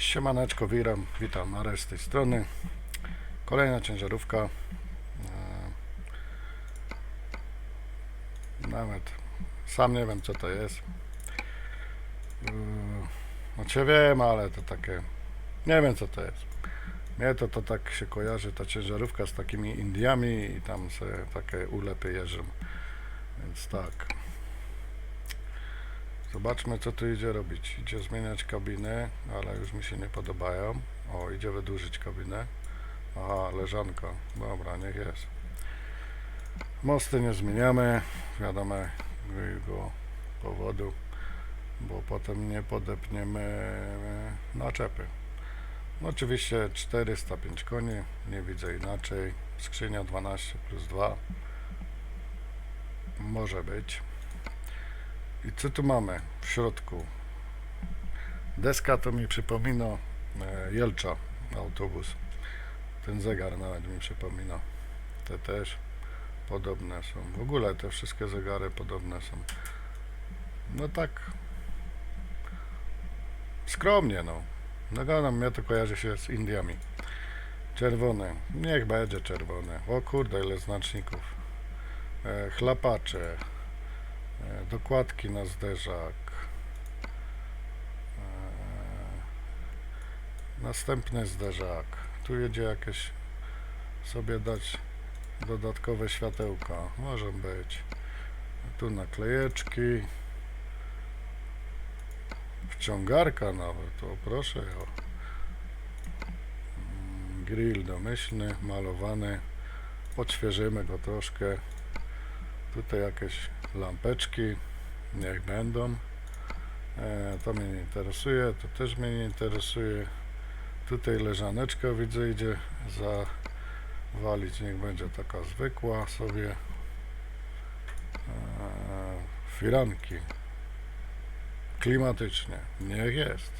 Siemaneczko, witam, witam Marek z tej strony. Kolejna ciężarówka. E, Nawet sam nie wiem co to jest. Znaczy wiem, ale to takie. Nie wiem co to jest. Mnie to, to tak się kojarzy ta ciężarówka z takimi Indiami i tam sobie takie ulepy jeżdżą. Więc tak. Zobaczmy co tu idzie robić. Idzie zmieniać kabiny, ale już mi się nie podobają. O, idzie wydłużyć kabinę. Aha, leżanka. Dobra, niech jest. Mosty nie zmieniamy. Wiadomo jego powodu, bo potem nie podepniemy naczepy. No oczywiście 405 koni, nie widzę inaczej. Skrzynia 12 plus 2. Może być. I co tu mamy w środku? Deska to mi przypomina e, Jelcza, autobus. Ten zegar nawet mi przypomina. Te też podobne są. W ogóle te wszystkie zegary podobne są. No tak skromnie no. No gadam, mnie to kojarzy się z Indiami. Czerwone. Niech będzie czerwone. O kurde, ile znaczników. E, chlapacze. E, dokładki na zderzak. E, następny zderzak. Tu jedzie jakieś sobie dać dodatkowe światełka. Może być. Tu naklejeczki. Wciągarka nawet. O proszę. O. Mm, Grill domyślny, malowany. Odświeżymy go troszkę. Tutaj jakieś lampeczki, niech będą. E, to mnie nie interesuje, to też mnie nie interesuje. Tutaj leżaneczka widzę idzie zawalić, niech będzie taka zwykła sobie. E, firanki. Klimatycznie, niech jest.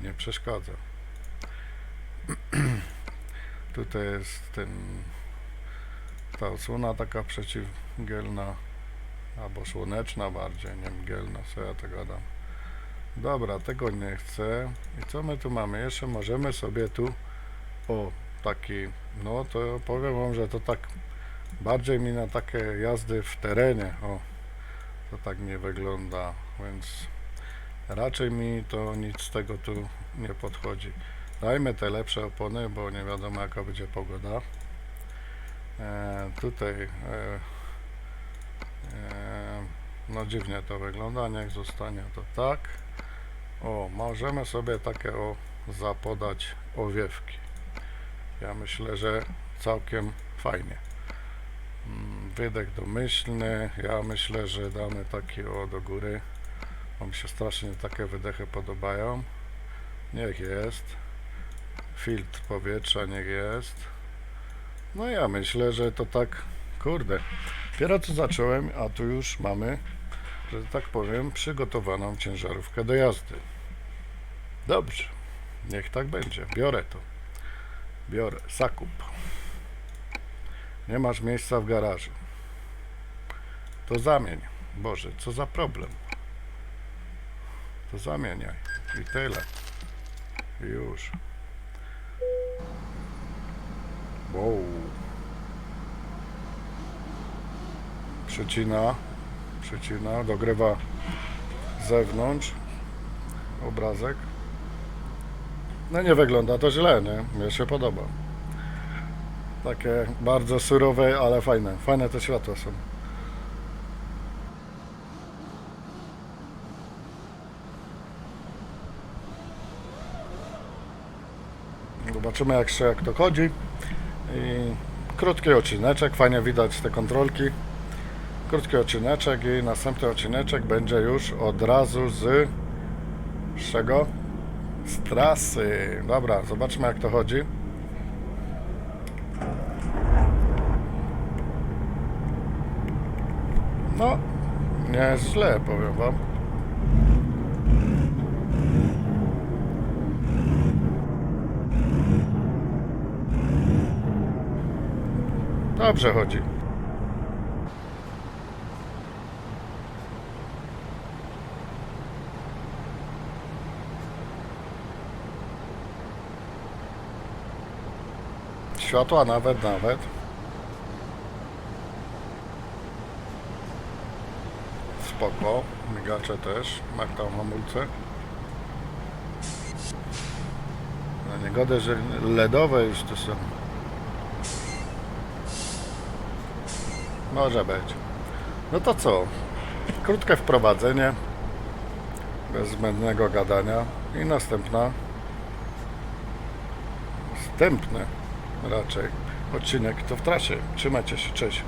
Nie przeszkadza. Tutaj jest ten ta osłona taka przeciwgielna albo słoneczna bardziej, nie mgielna, co ja to gadam. Dobra, tego nie chcę. I co my tu mamy? Jeszcze możemy sobie tu o, taki, no to powiem wam, że to tak bardziej mi na takie jazdy w terenie, o, to tak nie wygląda, więc raczej mi to nic z tego tu nie podchodzi. Dajmy te lepsze opony, bo nie wiadomo jaka będzie pogoda. E, tutaj e, e, no dziwnie to wygląda, niech zostanie to tak. O, możemy sobie takie o zapodać owiewki. Ja myślę, że całkiem fajnie. Mm, Wydech domyślny, ja myślę, że damy taki o do góry. Bo mi się strasznie takie wydechy podobają. Niech jest. Filtr powietrza niech jest. No ja myślę, że to tak, kurde, dopiero co zacząłem, a tu już mamy, że tak powiem, przygotowaną ciężarówkę do jazdy. Dobrze, niech tak będzie, biorę to. Biorę, zakup. Nie masz miejsca w garażu. To zamień. Boże, co za problem. To zamieniaj. I tyle. Już. Wow. Przecina, przecina, dogrywa z zewnątrz obrazek. No nie wygląda to źle, nie? Mnie się podoba. Takie bardzo surowe, ale fajne. Fajne te światła są. Zobaczymy jak się jak to chodzi. I krótki odcineczek, fajnie widać te kontrolki. Krótki odcineczek i następny odcineczek będzie już od razu z, z czego? Z trasy. Dobra, zobaczmy jak to chodzi. No, nie jest źle, powiem wam. Dobrze chodzi. Światła nawet, nawet. Spoko, migacze też, Magda hamulce. Nie niegody, że LEDowe już to są. Może być. No to co? Krótkie wprowadzenie. Bez zbędnego gadania. I następna. Następny raczej odcinek to w trasie. Trzymajcie się, cześć.